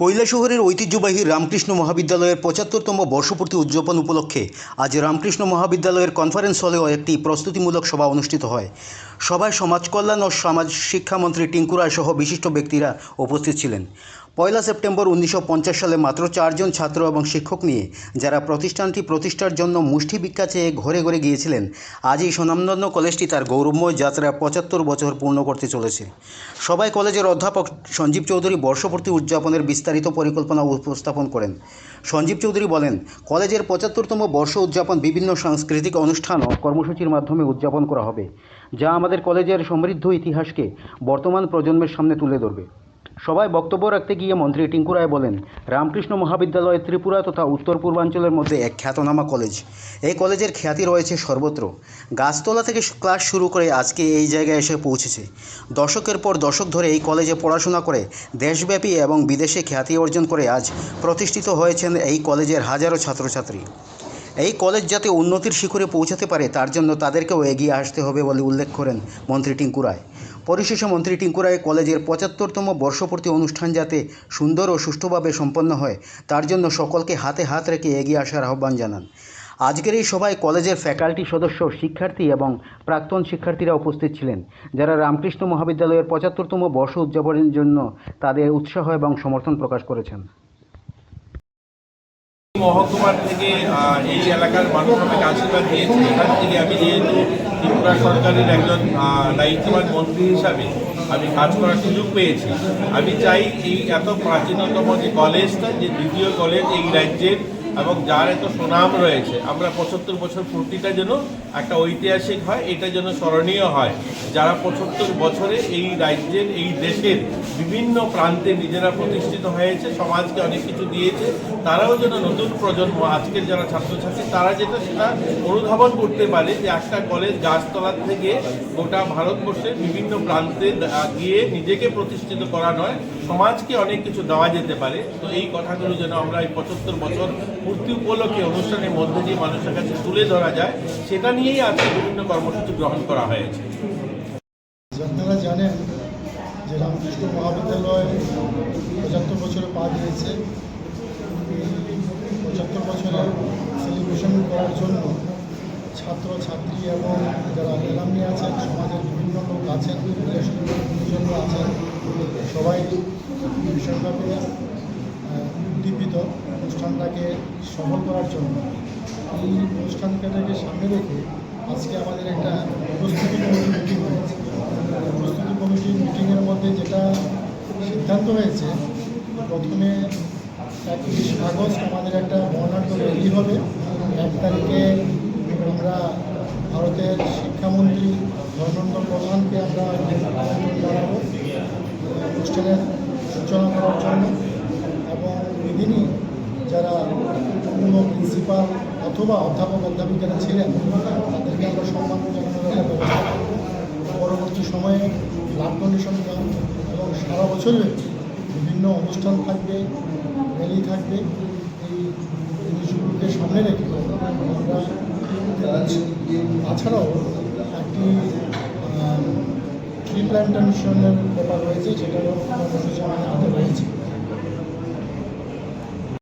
কৈলাসহরের ঐতিহ্যবাহী রামকৃষ্ণ মহাবিদ্যালয়ের পঁচাত্তরতম বর্ষপূর্তি উদযাপন উপলক্ষে আজ রামকৃষ্ণ মহাবিদ্যালয়ের কনফারেন্স হলেও একটি প্রস্তুতিমূলক সভা অনুষ্ঠিত হয়। সভায় সমাজ কল্যাণ ও সমাজ শিক্ষামন্ত্রী টিঙ্কু রায় সহ বিশিষ্ট ব্যক্তিরা উপস্থিত ছিলেন। পয়লা সেপ্টেম্বর উনিশশো পঞ্চাশ সালে মাত্র চারজন ছাত্র এবং শিক্ষক নিয়ে যারা প্রতিষ্ঠানটি প্রতিষ্ঠার জন্য মুষ্টি ভিক্ষা চেয়ে ঘরে ঘরে গিয়েছিলেন আজ এই স্বনামধন্য কলেজটি তার গৌরবময় যাত্রা পঁচাত্তর বছর পূর্ণ করতে চলেছে। সবাই কলেজের অধ্যাপক সঞ্জীব চৌধুরী বর্ষপূর্তি উদযাপনের বিস্তারিত পরিকল্পনা উপস্থাপন করেন। সঞ্জীব চৌধুরী বলেন, কলেজের পঁচাত্তরতম বর্ষ উদযাপন বিভিন্ন সাংস্কৃতিক অনুষ্ঠান ও কর্মসূচির মাধ্যমে উদযাপন করা হবে, যা আমাদের কলেজের সমৃদ্ধ ইতিহাসকে বর্তমান প্রজন্মের সামনে তুলে ধরবে। সবাই বক্তব্য রাখতে গিয়ে মন্ত্রী টিঙ্কু রায় বলেন, রামকৃষ্ণ মহাবিদ্যালয় ত্রিপুরা তথা উত্তর পূর্বাঞ্চলের মধ্যে এক খ্যাতনামা কলেজ। এই কলেজের খ্যাতি রয়েছে সর্বত্র। গাছতলা থেকে ক্লাস শুরু করে আজকে এই জায়গায় এসে পৌঁছেছে। দশকের পর দশক ধরে এই কলেজে পড়াশোনা করে দেশব্যাপী এবং বিদেশে খ্যাতি অর্জন করে আজ প্রতিষ্ঠিত হয়েছেন এই কলেজের হাজারো ছাত্রছাত্রী। এই কলেজ যাতে উন্নতির শিখরে পৌঁছাতে পারে, তার জন্য তাদেরকেও এগিয়ে আসতে হবে বলে উল্লেখ করেন মন্ত্রী টিঙ্কু রায় পরিশেষে মন্ত্রী টিঙ্কু রায় কলেজের পঁচাত্তরতম বর্ষপূর্তি অনুষ্ঠান যাতে সুন্দর ও সুষ্ঠুভাবে সম্পন্ন হয়, তার জন্য সকলকে হাতে হাত রেখে এগিয়ে আসার আহ্বান জানান। আজকের এই সভায় কলেজের ফ্যাকাল্টি সদস্য, শিক্ষার্থী এবং প্রাক্তন শিক্ষার্থীরা উপস্থিত ছিলেন, যারা রামকৃষ্ণ মহাবিদ্যালয়ের পঁচাত্তরতম বর্ষ উদযাপনের জন্য তাদের উৎসাহ এবং সমর্থন প্রকাশ করেছেন। মহকুমার থেকে এই এলাকার মানুষ আমাকে আশীর্বাদ দিয়েছে। এখান থেকে আমি যেহেতু ত্রিপুরা সরকারের একজন দায়িত্ববান মন্ত্রী হিসাবে আমি কাজ করার সুযোগ পেয়েছি। আমি চাই এই এত প্রাচীনতম যে কলেজটা, যে দ্বিতীয় কলেজ এই রাজ্যের এবং যার এত সুনাম রয়েছে, আমরা পঁচাত্তর বছর পূর্তিটা যেন একটা ঐতিহাসিক হয়, এটা যেন স্মরণীয় হয়। যারা পঁচাত্তর বছরে এই রাজ্যের, এই দেশের বিভিন্ন প্রান্তে নিজেরা প্রতিষ্ঠিত হয়েছে, সমাজকে অনেক কিছু দিয়েছে, তারাও যেন নতুন প্রজন্ম, আজকের যারা ছাত্রছাত্রী, তারা যেটা সেটা অনুধাবন করতে পারে যে একটা কলেজ গাছতলার থেকে গোটা ভারতবর্ষের বিভিন্ন প্রান্তে গিয়ে নিজেকে প্রতিষ্ঠিত করা নয়, সমাজকে অনেক কিছু দেওয়া যেতে পারে। তো এই কথাগুলো যেন আমরা এই পঁচাত্তর বছর পূর্তি উপলক্ষে অনুষ্ঠানের মধ্যে দিয়ে মানুষের কাছে তুলে ধরা যায় সেটা নিয়েই আজকে বিভিন্ন কর্মসূচি গ্রহণ করা হয়েছে। আপনারা জানেন যে রামকৃষ্ণ মহাবিদ্যালয় পঁচাত্তর বছরে পা দিয়েছে। পঁচাত্তর বছরের সেলিব্রেশন করার জন্য ছাত্র ছাত্রী এবং যারা এলামনি আছেন সমাজের বিভিন্ন লোক আছেন আছেন সবাই আহ, উদ্দীপিত অনুষ্ঠানটাকে সফল করার জন্য এই অনুষ্ঠানটাকে সামনে রেখে আজকে আমাদের একটা প্রস্তুতি কমিটি মিটিং হয়েছে। প্রস্তুতি কমিটির মিটিংয়ের মধ্যে যেটা সিদ্ধান্ত হয়েছে, প্রথমে একত্রিশ আগস্ট আমাদের একটা বর্ণাঢ্য র্যালি হবে। এক তারিখে আমরা ভারতের শিক্ষামন্ত্রী ধর্মেন্দ্র প্রধানকে আমরা জানাব। অনুষ্ঠানের সূচনা করার জন্য। পূর্ণ প্রিন্সিপাল অথবা অধ্যাপক অধ্যাপিকারা ছিলেন, তাদেরকে আমরা সম্মান জানানোর ব্যবস্থা করব পরবর্তী সময়ে ব্লাড ডোনেশন ক্যাম্প এবং সারা বছরে বিভিন্ন অনুষ্ঠান থাকবে, র্যালি থাকবে। এই জিনিসগুলোকে সামনে রেখে আমরা তাছাড়াও একটি ট্রি প্ল্যান্টেশনের ব্যাপার রয়েছে সেটারও কর্মসূচি আমাদের হাতে রয়েছে।